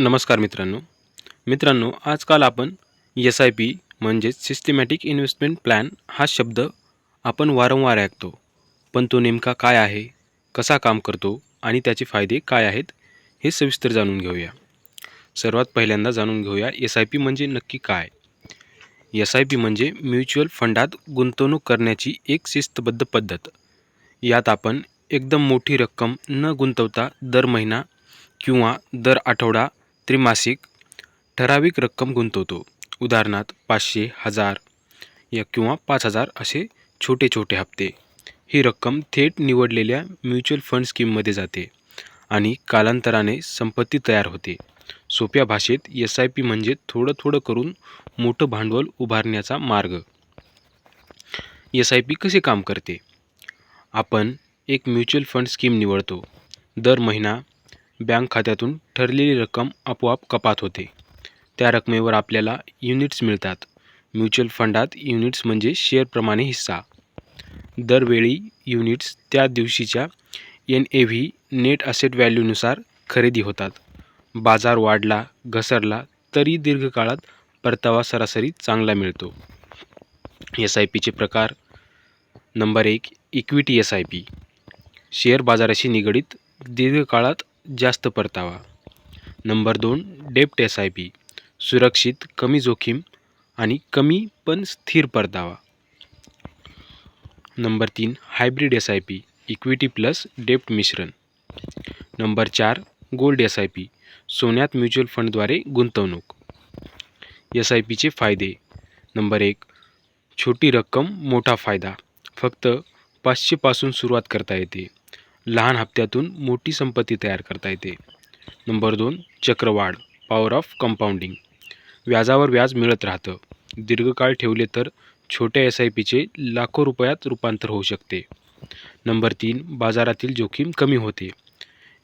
नमस्कार मित्रांनो. मित्रांनो आजकाल आपण एस आय पी म्हणजेच सिस्टमॅटिक इन्व्हेस्टमेंट प्लॅन हा शब्द आपण वारंवार ऐकतो. पण तो नेमका काय आहे कसा काम करतो आणि त्याचे फायदे काय आहेत हे सविस्तर जाणून घेऊया. सर्वात पहिल्यांदा जाणून घेऊया एस आय पी म्हणजे नक्की काय. एस आय पी म्हणजे म्युच्युअल फंडात गुंतवणूक करण्याची एक शिस्तबद्ध पद्धत. यात आपण एकदम मोठी रक्कम न गुंतवता दर महिना किंवा दर आठवडा त्रिमासिक ठराविक रक्कम गुंतवतो. उदाहरणार्थ पाचशे हजार या किंवा पाच हजार असे छोटे छोटे हप्ते. ही रक्कम थेट निवडलेल्या म्युच्युअल फंड स्कीममध्ये जाते आणि कालांतराने संपत्ती तयार होते. सोप्या भाषेत एस आय पी म्हणजे थोडं थोडं करून मोठं भांडवल उभारण्याचा मार्ग. एस आय पी कसे काम करते? आपण एक म्युच्युअल फंड स्कीम निवडतो. दर महिना बँक खात्यातून ठरलेली रक्कम आपोआप कपात होते. त्या रकमेवर आपल्याला युनिट्स मिळतात. म्युच्युअल फंडात युनिट्स म्हणजे शेअरप्रमाणे हिस्सा. दरवेळी युनिट्स त्या दिवशीच्या N A V net asset व्हॅल्यूनुसार खरेदी होतात. बाजार वाढला घसरला तरी दीर्घकाळात परतावा सरासरी चांगला मिळतो. एस आय पीचे प्रकार. नंबर एक equity S I P. Share बाजाराशी निगडीत दीर्घकाळात जास्त परतावा. नंबर दोन डेप्ट एस आय पी सुरक्षित कमी जोखीम आणि कमी पण स्थिर परतावा. नंबर तीन hybrid S I P equity plus डेप्ट मिश्रण. नंबर चार गोल्ड एस आय पी सोन्यात म्युच्युअल फंडद्वारे गुंतवणूक. एस आय पीचे फायदे. नंबर एक छोटी रक्कम मोठा फायदा. फक्त पाचशेपासून सुरुवात करता येते. लहान हप्त्यातून मोठी संपत्ती तयार करता येते. नंबर दोन चक्रवाढ पॉवर ऑफ कंपाऊंडिंग व्याजावर व्याज मिळत राहतं. दीर्घकाळ ठेवले तर छोट्या एस आय पीचे लाखो रुपयात रूपांतर होऊ शकते. नंबर तीन बाजारातील जोखीम कमी होते.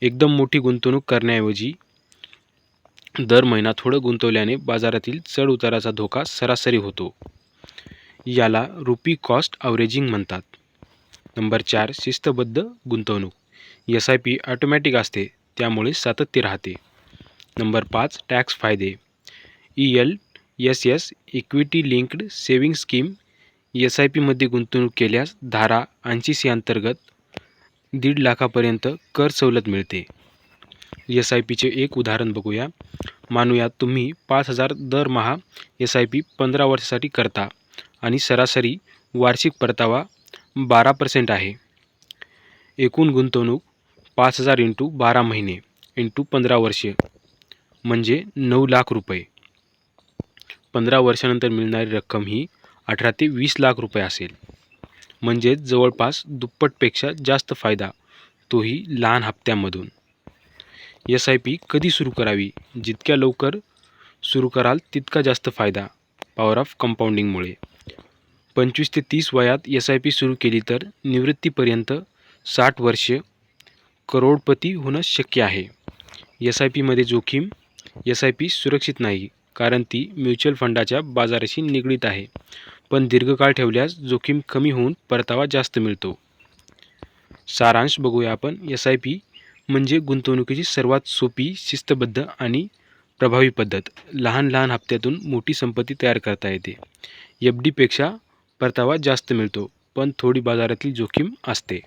एकदम मोठी गुंतवणूक करण्याऐवजी दर महिना थोडं गुंतवल्याने बाजारातील चढ उताराचा धोका सरासरी होतो. याला रुपी कॉस्ट अवरेजिंग म्हणतात. नंबर चार शिस्तबद्ध गुंतवणूक. एस आय पी ऑटोमॅटिक असते त्यामुळे सातत्य राहते. नंबर पाच टॅक्स फायदे. E L S S equity linked saving scheme S I पीमध्ये गुंतवणूक केल्यास धारा ऐंशी सी अंतर्गत दीड लाखापर्यंत कर सवलत मिळते. एस आय पीचे एक उदाहरण बघूया. मानूया तुम्ही पाच हजार दरमहा एस आय पी पंधरा वर्षासाठी करता आणि सरासरी वार्षिक परतावा बारा पर्सेंट आहे. एकूण गुंतवणूक पाच हजार इंटू बारा महिने इंटू पंधरा वर्षे म्हणजे नऊ लाख रुपये. पंधरा वर्षानंतर मिळणारी रक्कम ही अठरा ते वीस लाख रुपये असेल. म्हणजेच जवळपास दुप्पटपेक्षा जास्त फायदा तोही लहान हप्त्यामधून. एस आय पी कधी सुरू करावी? जितक्या लवकर सुरू कराल तितका जास्त फायदा पॉवर ऑफ कंपाऊंडिंगमुळे पंचवीस ते तीस वयात एस आय पी सुरू केली तर निवृत्तीपर्यंत साठ वर्ष करोडपती होणं शक्य आहे. एस आय पीमध्ये जोखीम एस आय पी सुरक्षित नाही कारण ती म्युच्युअल फंडाच्या बाजाराशी निगडीत आहे पण दीर्घकाळ ठेवल्यास जोखीम कमी होऊन परतावा जास्त मिळतो. सारांश बघूया आपण. एस आय पी म्हणजे गुंतवणुकीची सर्वात सोपी शिस्तबद्ध आणि प्रभावी पद्धत. लहान लहान हप्त्यातून मोठी संपत्ती तयार करता येते. एफ डीपेक्षा परतावा जास्त मिळतो पण थोडी बाजारातील जोखीम असते.